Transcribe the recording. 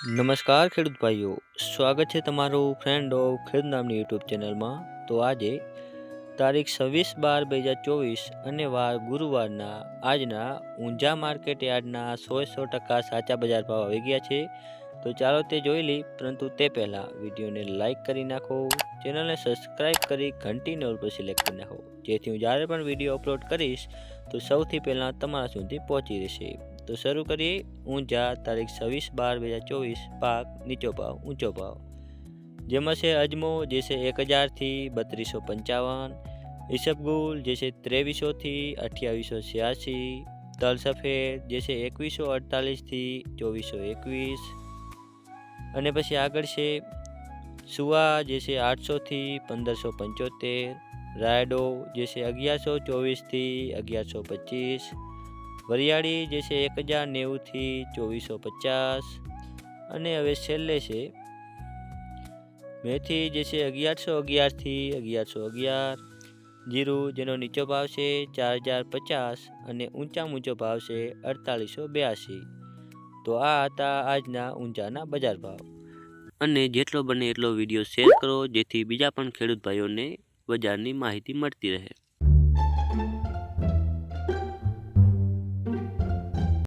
નમસ્કાર ખેડૂત ભાઈઓ, સ્વાગત છે તમારું ફ્રેન્ડ ઓફ ખેડૂત નામની યુટ્યુબ ચેનલમાં તો આજે તારીખ છવ્વીસ બાર બે હજાર ચોવીસ અને વાર ગુરુવારના, આજના ઊંઝા માર્કેટ યાર્ડના સો સો ટકા સાચા બજાર ભાવ આવી ગયા છે. તો ચાલો તે જોઈ લઈ પરંતુ તે પહેલાં વિડીયોને લાઇક કરી નાખો ચેનલને સબસ્ક્રાઈબ કરી ઘંટીને ઓલ પર સિલેક્ટ કરી નાખો. જેથી હું જ્યારે પણ વીડિયો અપલોડ કરીશ, તો સૌથી પહેલાં તમારા સુધી પહોંચી રહેશે. તો શરૂ કરીએ ઊંઝા તારીખ છવ્વીસ બાર બે હજાર ચોવીસ, પાક નીચો ભાવ, ઊંચો ભાવ. જેમાં છે અજમો, જે છે એક હજારથી બત્રીસો પંચાવન. ઈસબગુલ, જે છે ત્રેવીસોથી અઠ્યાવીસો છ્યાસી. તલ સફેદ, જે છે એકવીસો અડતાલીસથી ચોવીસો એકવીસ. અને પછી આગળ છે સુવા, જે છે આઠસોથી પંદરસો પંચોતેર. રાયડો, જે છે અગિયારસો ચોવીસથી અગિયારસો પચીસ. વરિયાળી જે છે એક હજાર નેવુંથી ચોવીસો પચાસ. અને હવે છેલ્લે છે, મેથી જે છે અગિયારસો અગિયારથી અગિયારસો અગિયાર. જીરું જેનો નીચો ભાવ છે ચાર હજાર પચાસ અને ઊંચા ઊંચો ભાવ છે અડતાલીસો બ્યાસી. તો આ હતા આજના ઊંચાના બજાર ભાવ. અને જેટલો બને એટલો વીડિયો શેર કરો, જેથી બીજા પણ ખેડૂત ભાઈઓને બજારની માહિતી મળતી રહે.